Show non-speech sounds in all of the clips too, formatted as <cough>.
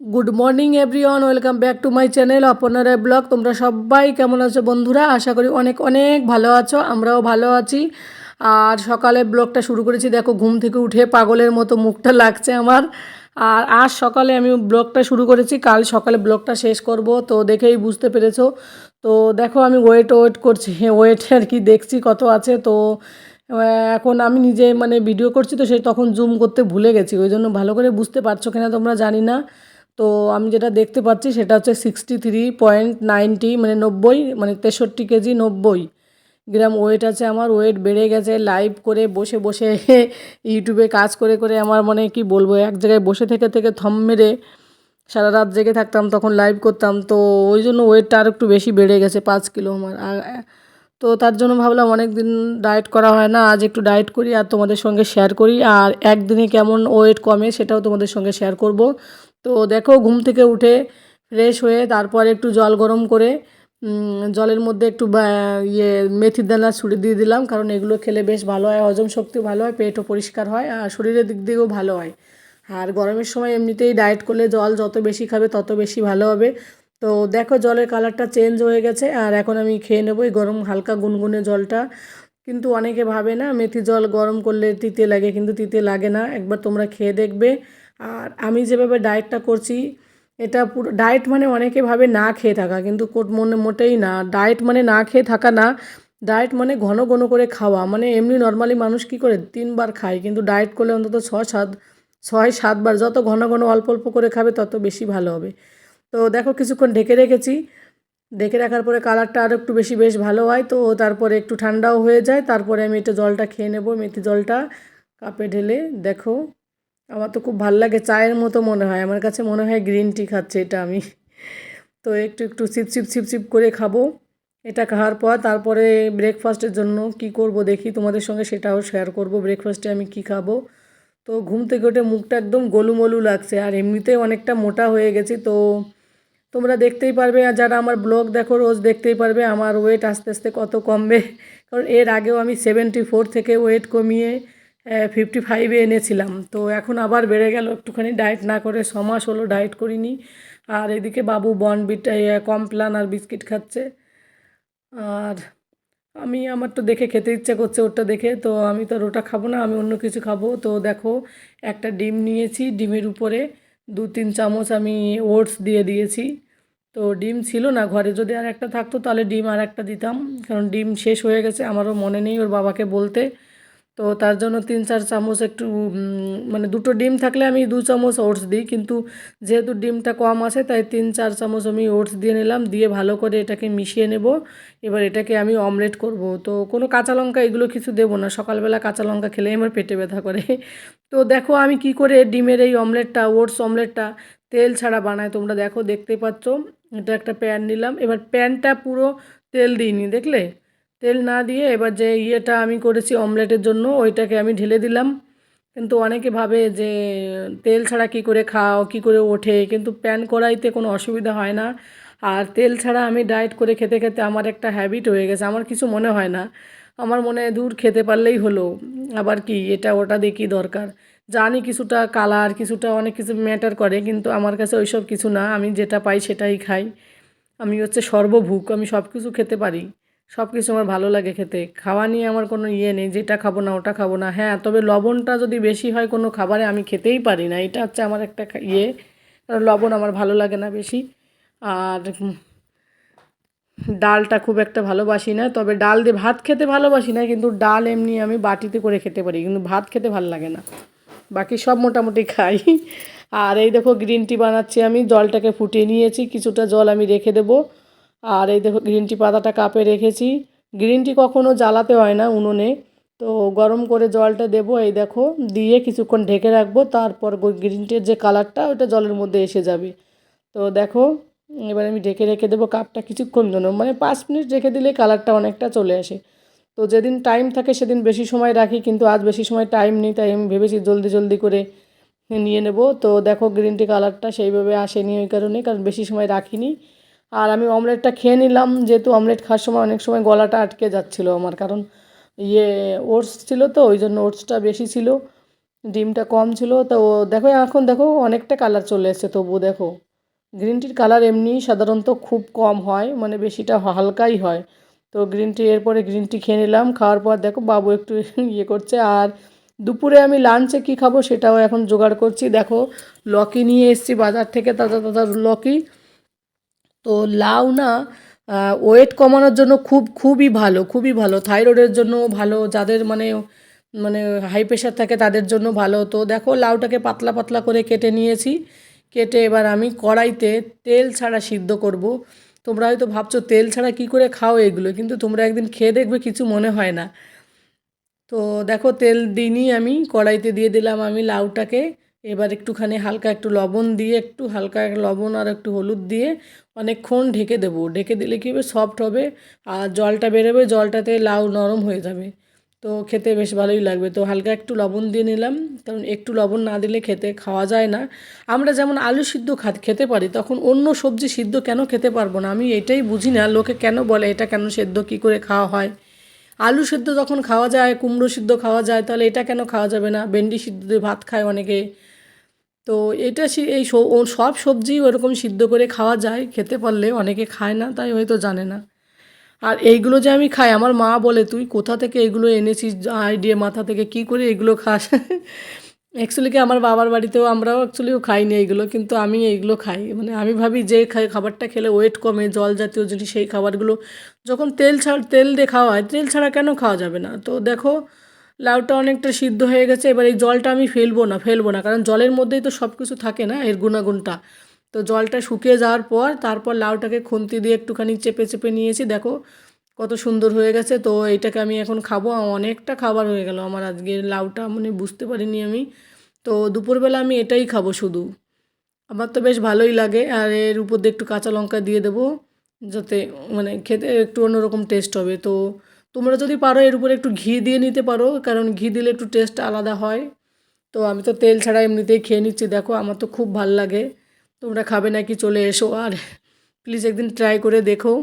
Good morning everyone welcome back to my channel অপনারা blog তোমরা সবাই কেমন আছো বন্ধুরা? আশা করি অনেক অনেক ভালো আছো, আমরাও ভালো আছি। আর সকালে ব্লগটা শুরু করেছি, দেখো, ঘুম থেকে উঠে পাগলের মতো মুখটা লাগছে আমার। আর আজ সকালে আমি ব্লগটা শুরু করেছি, কাল সকালে ব্লগটা শেষ করব, তো দেখেই বুঝতে পেরেছ। তো দেখো, আমি ওয়েট ওয়েট করছি হ্যাঁ ওয়েট আর কি দেখছি কত আছে। তো এখন আমি নিজে মানে ভিডিও করছি, তো সেই তখন জুম করতে ভুলে গেছি, ওই জন্য ভালো করে বুঝতে পারছ কিনা তোমরা জানি না। তো আমি যেটা দেখতে পাচ্ছি সেটা হচ্ছে সিক্সটি থ্রি পয়েন্ট নাইনটি মানে নব্বই মানে তেষট্টি কেজি নব্বই গ্রাম ওয়েট আছে আমার। ওয়েট বেড়ে গেছে লাইভ করে বসে বসে <laughs> ইউটিউবে কাজ করে করে আমার মানে কি বলব, এক জায়গায় বসে থেকে থেকে থম মেরে সারা রাত জেগে থাকতাম, তখন লাইভ করতাম। তো ওই জন্য ওয়েটটা আর একটু বেশি বেড়ে গেছে, পাঁচ কিলো আমার। তো তার জন্য ভাবলাম অনেক দিন ডায়েট করা হয় না, আজ একটু ডায়েট করি আর তোমাদের সঙ্গে শেয়ার করি। আর একদিনে কেমন ওয়েট কমে সেটাও তোমাদের সঙ্গে শেয়ার করব। তো দেখো ঘুম থেকে উঠে ফ্রেশ হয়ে তারপরে একটু জল গরম করে জলের মধ্যে একটু ইয়ে মেথির দানা ছুড়ে দিয়ে দিলাম, কারণ এগুলো খেলে বেশ ভালো হয়, হজম শক্তি ভালো হয়, পেটও পরিষ্কার হয়, আর শরীরের দিক দিয়েও ভালো হয়। আর গরমের সময় এমনিতেই ডায়েট করলে জল যত বেশি খাবে তত বেশি ভালো হবে। তো দেখো জলের কালারটা চেঞ্জ হয়ে গেছে, আর এখন আমি খেয়ে নেব এই গরম হালকা গুনগুনে জলটা। কিন্তু অনেকে ভাবে না, মেথি জল গরম করলে তিতে লাগে, কিন্তু তিতে লাগে না। একবার তোমরা খেয়ে দেখবে। আর আমি যেভাবে ডায়েটটা করছি, এটা পুরো ডায়েট মানে অনেকে ভাবে না খেয়ে থাকা, কিন্তু মনে মোটেই না। ডায়েট মানে না খেয়ে থাকা না ডায়েট মানে ঘন ঘন করে খাওয়া। মানে এমনি নর্মালি মানুষ কী করে, তিনবার খায়, কিন্তু ডায়েট করলে অন্তত ছ সাত, ছয় সাতবার, যত ঘন ঘন অল্প অল্প করে খাবে, তত বেশি ভালো হবে। তো দেখো কিছুক্ষণ ঢেকে রেখেছি। ঢেকে রাখার পরে কালারটা আরও একটু বেশি বেশ ভালো হয়, তো তারপরে একটু ঠান্ডাও হয়ে যায়। তারপরে আমি এটা জলটা খেয়ে নেব, মেথি জলটা কাপে ঢেলে, দেখো। আমার তো খুব ভালো লাগে, চায়ের মতো মনে হয়। আমার কাছে মনে হয় গ্রিন টি খাচ্ছে এটা আমি। তো একটু একটু সিপ সিপ সিপ সিপ করে খাব। এটা খাওয়ার পর তারপরে ব্রেকফাস্টের জন্য কি করব দেখি, তোমাদের সঙ্গে সেটাও শেয়ার করব ব্রেকফাস্টে আমি কি খাব। তো ঘুম থেকে উঠে মুখটা একদম গোলুমলু লাগছে, আর এমনিতে অনেকটা মোটা হয়ে গেছি। তো তোমরা দেখতেই পারবে, আর যারা আমার ব্লগ দেখো রোজ দেখতেই পারবে, আমার ওয়েট আস্তে আস্তে কত কমবে। কারণ এর আগেও আমি সেভেন্টি ফোর থেকে ওয়েট কমিয়ে ফিফটি ফাইভে এনেছিলাম। তো এখন আবার বেড়ে গেল, একটুখানি ডায়েট না করে ছ মাস হলো ডায়েট করিনি। আর এদিকে বাবু বনবিট কমপ্লান আর বিস্কিট খাচ্ছে। আর আমি, আমার তো দেখে খেতে ইচ্ছে করছে ওটা দেখে, তো আমি তো আর ওটা খাব না, আমি অন্য কিছু খাব। তো দেখো, একটা ডিম নিয়েছি, ডিমের উপরে দু তিন চামচ আমি ওটস দিয়ে দিয়েছি। তো ডিম ছিল না, ঘরে যদি আর একটা থাকতো তাহলে ডিম আর একটা দিতাম। কারণ ডিম শেষ হয়ে গেছে, আমারও মনে নেই ওর বাবাকে বলতে। তো তার জন্য তিন, চার চামচ একটু মানে দুটো ডিম থাকলে আমি দু চামচ ওটস দিই। কিন্তু যেহেতু ডিমটা কম আছে, তাই তিন, চার চামচ আমি ওটস দিয়ে নিলাম। দিয়ে ভালো করে এটাকে মিশিয়ে নেব। এবার এটাকে আমি অমলেট করব। তো কোনো কাঁচা লঙ্কা এগুলো কিছু দেবো না। সকালবেলা কাঁচা লঙ্কা খেলেই আমার পেটে ব্যথা করে। তো দেখো আমি কি করে ডিমের এই অমলেটটা, ওটস অমলেটটা তেল ছাড়া বানায় তোমরা দেখো দেখতেই পাচ্ছ, এটা একটা প্যান নিলাম। এবার প্যানটা পুরো তেল দিইনি দেখলে? তেল না দিয়ে এবার যে ইয়েটা আমি করেছি অমলেটের জন্য, ওইটাকে আমি ঢেলে দিলাম। কিন্তু অনেকে ভাবে যে তেল ছাড়া কি করে খাও, কি করে ওঠে, কিন্তু প্যান কড়াইতে কোনো অসুবিধা হয় না। আর তেল ছাড়া আমি ডায়েট করে খেতে খেতে আমার একটা হ্যাবিট হয়ে গেছে, আমার কিছু মনে হয় না। আমার মনে হয় দূর খেতে পারলেই হলো। আবার কি, এটা ওটা দিয়ে কী দরকার? জানি কিছুটা কালার কিছুটা অনেক কিছু ম্যাটার করে, কিন্তু আমার কাছে ওইসব কিছু না। আমি যেটা পাই সেটাই খাই। আমি হচ্ছে সর্বভুক আমি সব কিছু খেতে পারি। সব কিছু আমার ভালো লাগে খেতে। খাওয়া নিয়ে আমার কোনো ইয়ে নেই, যেটা খাব না ওটা খাব না। হ্যাঁ তবে লবণটা যদি বেশি হয় কোনো খাবারে আমি খেতেই পারি না। এটা হচ্ছে আমার একটা ইয়ে। লবণ আমার ভালো লাগে না বেশি। আর ডালটা খুব একটা ভালোবাসি না। তবে ডাল দিয়ে ভাত খেতে ভালোবাসি না, কিন্তু ডাল এমনি আমি বাটিতে করে খেতে পারি। কিন্তু ভাত খেতে ভালো লাগে না। বাকি সব মোটামুটি খাই। আর এই দেখো গ্রিন টি বানাচ্ছি আমি। জলটাকে ফুটিয়ে নিয়েছি। কিছুটা জল আমি রেখে দেবো। আর এই দেখো গ্রিন টি পাতাটা কাপে রেখেছি। গ্রিন টি কখনও জ্বালাতে হয় না উনুনে। তো গরম করে জলটা দেবো, এই দেখো, দিয়ে কিছুক্ষণ ঢেকে রাখব, তারপর গ্রিন টির যে কালারটা ওটা জলের মধ্যে এসে যাবে। তো দেখো, এবার আমি ঢেকে রেখে দেবো কাপটা কিছুক্ষণ জন্য মানে পাঁচ মিনিট রেখে দিলে কালারটা অনেকটা চলে আসে। তো যেদিন টাইম থাকে সেদিন বেশি সময় রাখি, কিন্তু আজ বেশি সময় টাইম নেই, তাই আমি ভেবেছি জলদি জলদি করে নিয়ে নেব। তো দেখো গ্রিন টি কালারটা সেইভাবে আসেনি ওই কারণে, কারণ বেশি সময় রাখিনি। আর আমি অমলেটটা খেয়ে নিলাম। যেহেতু অমলেট খাওয়ার সময় অনেক সময় গলাটা আটকে যাচ্ছিল আমার, কারণ ইয়ে ওটস ছিল তো, ওই জন্য ওটসটা বেশি ছিল, ডিমটা কম ছিল। তো দেখো, এখন দেখো অনেকটা কালার চলে এসেছে তবু দেখো। গ্রিন টির কালার এমনি সাধারণত খুব কম হয় মানে বেশিটা হালকাই হয়। তো গ্রিন টি এরপরে গ্রিন টি খেয়ে নিলাম, খাওয়ার পর দেখো বাবু একটু <laughs> ইয়ে করছে। আর দুপুরে আমি লাঞ্চে কী খাব সেটাও এখন জোগাড় করছি। দেখো, লকি নিয়ে এসেছি বাজার থেকে, তাজা তাজা লকি। তো লাউ না ওয়েট কমানোর জন্য খুব, খুবই ভালো খুবই ভালো। থাইরয়েডের জন্য ভালো, যাদের মানে মানে হাই প্রেশার থাকে তাদের জন্য ভালো। তো দেখো লাউটাকে পাতলা পাতলা করে কেটে নিয়েছি। কেটে এবার আমি কড়াইতে তেল ছাড়া সিদ্ধ করব। তোমরা হয়তো ভাবছ, তেল ছাড়া কি করে খাও এগুলো? কিন্তু তোমরা একদিন খেয়ে দেখবে, কিছু মনে হয় না। তো দেখো তেল দিনই আমি, কড়াইতে দিয়ে দিলাম আমি লাউটাকে। এবার একটুখানি হালকা একটু লবণ দিয়ে, একটু হালকা লবণ আর একটু হলুদ দিয়ে অনেকক্ষণ ঢেকে দেবো। ঢেকে দিলে কী হবে? সফট হবে আর জলটা বেরোবে, জলটাতে লাউ নরম হয়ে যাবে। তো খেতে বেশ ভালোই লাগবে। তো হালকা একটু লবণ দিয়ে নিলাম। কারণ একটু লবণ না দিলে খেতে খাওয়া যায় না। আমরা যেমন আলু সিদ্ধ খা, খেতে পারি, তখন অন্য সবজি সিদ্ধ কেন খেতে পারব না? আমি এটাই বুঝি না। লোকে কেন বলে এটা কেন সেদ্ধ কী করে খাওয়া হয়? আলু সিদ্ধ যখন খাওয়া যায়, কুমড়ো সিদ্ধ খাওয়া যায়, তাহলে এটা কেন খাওয়া যাবে না? ভেন্ডি সিদ্ধ দিয়ে ভাত খায় অনেকে। তো এটা এই সব সবজি ওরকম সিদ্ধ করে খাওয়া যায়, খেতে পারলে অনেকে খায় না, তাই হয়তো জানে না। আর এইগুলো যে আমি খাই, আমার মা বলে, তুই কোথা থেকে এগুলো এনেছিস? আইডিয়া মাথা থেকে, কি করে এগুলো খাস? <laughs> অ্যাকচুয়ালি কি, আমার বাবার বাড়িতেও আমরাও অ্যাকচুয়ালিও খাইনি এইগুলো, কিন্তু আমি এইগুলো খাই। মানে আমি ভাবি যে খাই খাবারটা খেলে ওয়েট কমে, জল জাতীয় জিনিস, সেই খাবারগুলো, যখন তেল ছাড়, তেল দিয়ে খাওয়া হয়, তেল ছাড়া কেন খাওয়া যাবে না? তো দেখো লাউটা অনেকটা সিদ্ধ হয়ে গেছে, এবার এই জলটা আমি ফেলব না ফেলব না, কারণ জলের মধ্যেই তো সব কিছু থাকে না, এর গুণাগুণটা। তো জলটা শুকিয়ে যাওয়ার পর, তারপর লাউটাকে খুন্তি দিয়ে একটুখানি চেপে চেপে নিয়েছি, দেখো কত সুন্দর হয়ে গেছে। তো এইটাকে আমি এখন খাব অনেকটা খাবার হয়ে গেল, আমার আজকে লাউটা মানে বুঝতে পারিনি আমি। তো দুপুরবেলা আমি এটাই খাব শুধু। আমার তো বেশ ভালোই লাগে, আর এর উপর দিয়ে একটু কাঁচা লঙ্কা দিয়ে দেবো, যাতে মানে খেতে একটু অন্যরকম টেস্ট হবে। তো তোমরা যদি পারো, এর উপরে একটু ঘি দিয়ে নিতে পারো, কারণ ঘি দিলে একটু টেস্ট আলাদা হয়। তো আমি তো তেল ছাড়া এমনিতেই খেয়ে নিচ্ছি। দেখো, আমার তো খুব ভালো লাগে। তোমরা খাবে নাকি, চলে এসো। আর প্লিজ একদিন ট্রাই করে দেখো।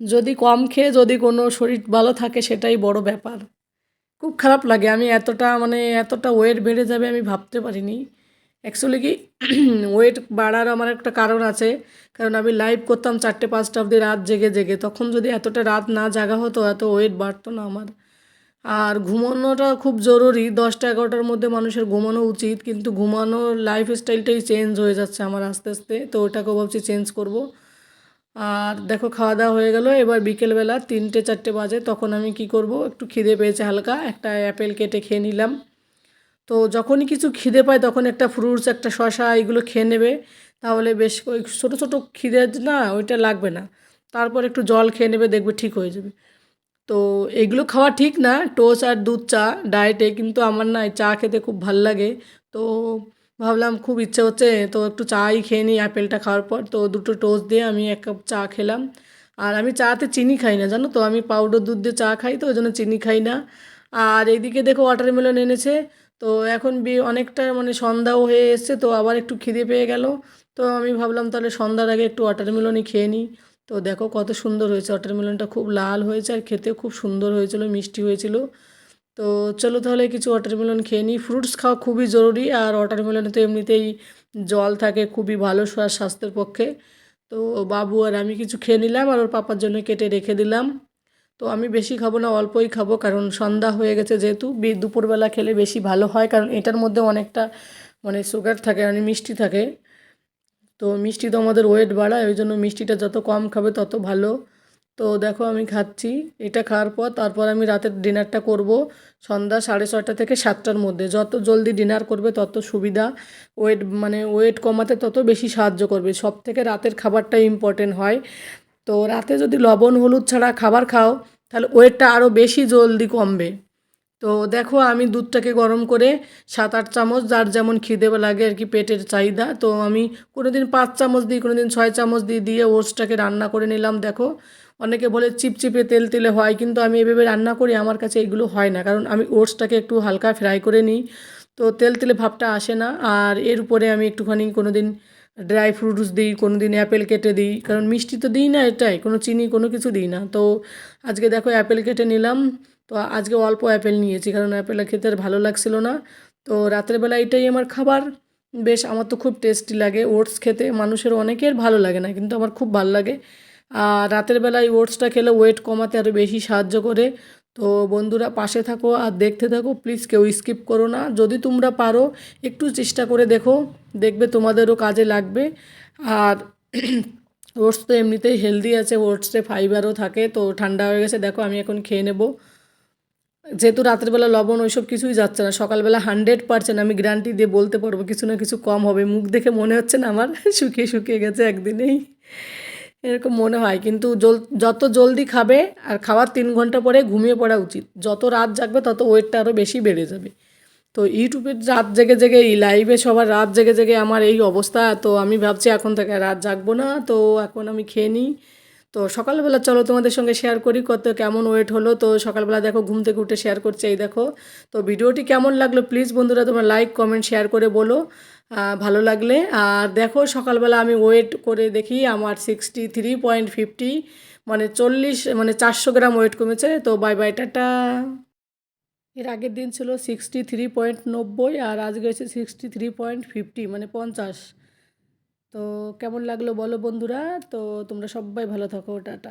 যদি কম খেয়ে যদি কোনো শরীর ভালো থাকে, সেটাই বড় ব্যাপার। খুব খারাপ লাগে। আমি এতটা মানে এতটা ওয়েট বেড়ে যাবে, আমি ভাবতে পারিনি। অ্যাকচুয়ালি কি <clears throat> ওয়েট বাড়ার আমার একটা কারণ আছে। কারণ আমি লাইভ করতাম চারটে, পাঁচটা অবধি রাত জেগে জেগে। তখন যদি এতটা রাত না জাগা হতো, এত ওয়েট বাড়তো না আমার। আর ঘুমানোটা খুব জরুরি। দশটা, এগারোটার মধ্যে মানুষের ঘুমানো উচিত। কিন্তু ঘুমানোর লাইফ স্টাইলটাই চেঞ্জ হয়ে যাচ্ছে আমার আস্তে আস্তে। তো ওটাকেও ভাবছি চেঞ্জ করব। আর দেখো খাওয়া দাওয়া হয়ে গেল। এবার বিকেলবেলা তিনটে, চারটে বাজে। তখন আমি কি করব? একটু খিদে পেয়েছে হালকা। একটা অ্যাপেল কেটে খেয়ে নিলাম। তো যখনই কিছু খিদে পায়, তখন একটা ফ্রুটস একটা শশা এগুলো খেয়ে নেবে। তাহলে বেশ ওই ছোটো ছোটো খিদে না ওইটা লাগবে না। তারপর একটু জল খেয়ে নেবে, দেখবে ঠিক হয়ে যাবে। তো এগুলো খাওয়া ঠিক না, টোস্ট আর দুধ, চা ডায়েটে কিন্তু আমার না চা খেতে খুব ভালো লাগে। তো ভাবলাম খুব ইচ্ছে হচ্ছে, তো একটু চাই খেয়ে নিই অ্যাপেলটা খাওয়ার পর। তো দুটো টোস্ট দিয়ে আমি এক কাপ চা খেলাম। আর আমি চাতে চিনি খাই না, জানো তো? আমি পাউডার দুধ দিয়ে চা খাই তো, ওই জন্য চিনি খাই না। আর এইদিকে দেখো ওয়াটারমেলন এনেছে। তো এখন বি অনেকটা মানে সন্ধ্যাও হয়ে এসছে, তো আবার একটু খিদে পেয়ে গেল। তো আমি ভাবলাম তাহলে সন্ধ্যার আগে একটু ওয়াটারমেলনই খেয়ে নিই। তো দেখো কত সুন্দর হয়েছে ওয়াটারমেলনটা খুব লাল হয়েছে আর খেতেও খুব সুন্দর হয়েছিল, মিষ্টি হয়েছিল। তো চলো তাহলে কিছু ওয়াটারমেলন খেয়ে নিই। ফ্রুটস খাওয়া খুবই জরুরি আর ওয়াটারমেলনে তো এমনিতেই জল থাকে, খুবই ভালো স্বাস্থ্যের পক্ষে। তো বাবু আর আমি কিছু খেয়ে নিলাম আর ওর পাপার জন্য কেটে রেখে দিলাম। তো আমি বেশি খাব না, অল্পই খাব, কারণ সন্ধ্যা হয়ে গেছে যেহেতু। দুপুরবেলা খেলে বেশি ভালো হয়, কারণ এটার মধ্যে অনেকটা মানে সুগার থাকে মানে মিষ্টি থাকে। তো মিষ্টি তো আমাদের ওয়েট বাড়ায়, ওই জন্য মিষ্টিটা যত কম খাবে তত ভালো। তো দেখো আমি খাচ্ছি, এটা খাওয়ার পর তারপর আমি রাতের ডিনারটা করব সন্ধ্যা সাড়ে ছটা থেকে সাতটার মধ্যে। যত জলদি ডিনার করবে তত সুবিধা ওয়েট মানে ওয়েট কমাতে তত বেশি সাহায্য করবে। সব থেকে রাতের খাবারটা ইম্পর্টেন্ট হয়। তো রাতে যদি লবণ, হলুদ ছাড়া খাবার খাও, তাহলে ওয়েটটা আরও বেশি জলদি কমবে। তো দেখো আমি দুধটাকে গরম করে সাত আট চামচ, যার যেমন খিদে লাগে আর কি, পেটের চাহিদা, তো আমি কোনো দিন পাঁচ চামচ দিই কোনো দিন ছয় চামচ দিই, দিয়ে ওটসটাকে রান্না করে নিলাম। দেখো, অনেকে বলে চিপচিপে তেল তেলে হয়, কিন্তু আমি এভাবে রান্না করি, আমার কাছে এগুলো হয় না, কারণ আমি ওটসটাকে একটু হালকা ফ্রাই করে নিই। তো তেল তেলে ভাবটা আসে না, আর এর উপরে আমি একটুখানি কোনো দিন ড্রাই ফ্রুটস দিই কোনো দিন অ্যাপেল কেটে দিই, কারণ মিষ্টি তো দিই না এটাই, কোনো চিনি, কোনো কিছু দিই না। তো আজকে দেখো অ্যাপেল কেটে নিলাম, তো আজকে অল্প অ্যাপেল নিয়েছি, কারণ অ্যাপেল খেতে আর ভালো লাগছিল না। তো রাত্রেবেলা এটাই আমার খাবার। বেশ, আমার তো খুব টেস্টি লাগে ওটস খেতে, মানুষের অনেকের ভালো লাগে না, কিন্তু আমার খুব ভালো লাগে। আর রাতের বেলায় ওটসটা খেলে ওয়েট কমাতে আরও বেশি সাহায্য করে। তো বন্ধুরা পাশে থাকো আর দেখতে থাকো প্লিজ কেউ স্কিপ করো না। যদি তোমরা পারো, একটু চেষ্টা করে দেখো, দেখবে তোমাদেরও কাজে লাগবে। আর <clears throat> ওটস তো এমনিতেই হেলদি আছে, ওটসে ফাইবারও থাকে, তো ঠান্ডা হয়ে গেছে। দেখো, আমি এখন খেয়ে নেব। যেহেতু রাত্রেবেলা লবণ ওইসব কিছুই যাচ্ছে না, সকালবেলা হান্ড্রেড পার্সেন্ট আমি গ্যারান্টি দিয়ে বলতে পারব, কিছু না কিছু কম হবে। মুখ দেখে মনে হচ্ছে না আমার, <laughs> শুকিয়ে শুকিয়ে গেছে একদিনেই। এরকম মনে হয়। কিন্তু জল যত জলদি খাবে আর খাওয়ার তিন ঘণ্টা পরে ঘুমিয়ে পড়া উচিত। যত রাত জাগবে তত ওয়েটটা আরও বেশি বেড়ে যাবে। তো ইউটিউবের রাত জেগে জেগে, এই লাইভে সবার রাত জেগে জেগে আমার এই অবস্থা। তো আমি ভাবছি এখন থেকে রাত জাগবো না। তো এখন আমি খেয়ে নিই। তো সকালবেলা চলো তোমাদের সঙ্গে শেয়ার করি কত কেমন ওয়েট হলো। তো সকালবেলা দেখো ঘুম থেকে উঠে শেয়ার করছে এই দেখো। তো ভিডিওটি কেমন লাগল প্লিজ বন্ধুরা তোমরা লাইক কমেন্ট শেয়ার করে বলো। ভালো লাগলে। আর দেখো সকালবেলা আমি ওয়েট করে দেখি আমার সিক্সটি থ্রি পয়েন্ট ফিফটি মানে চল্লিশ মানে চারশো গ্রাম ওয়েট কমেছে। তো বাই বাই টাটা। এর আগের দিন ছিল সিক্সটি থ্রি পয়েন্ট নব্বই আর আজকে হয়েছে সিক্সটি থ্রি পয়েন্ট ফিফটি মানে পঞ্চাশ। তো কেমন লাগল বলো বন্ধুরা? তো তোমরা সবাই ভালো থাকো টাটা।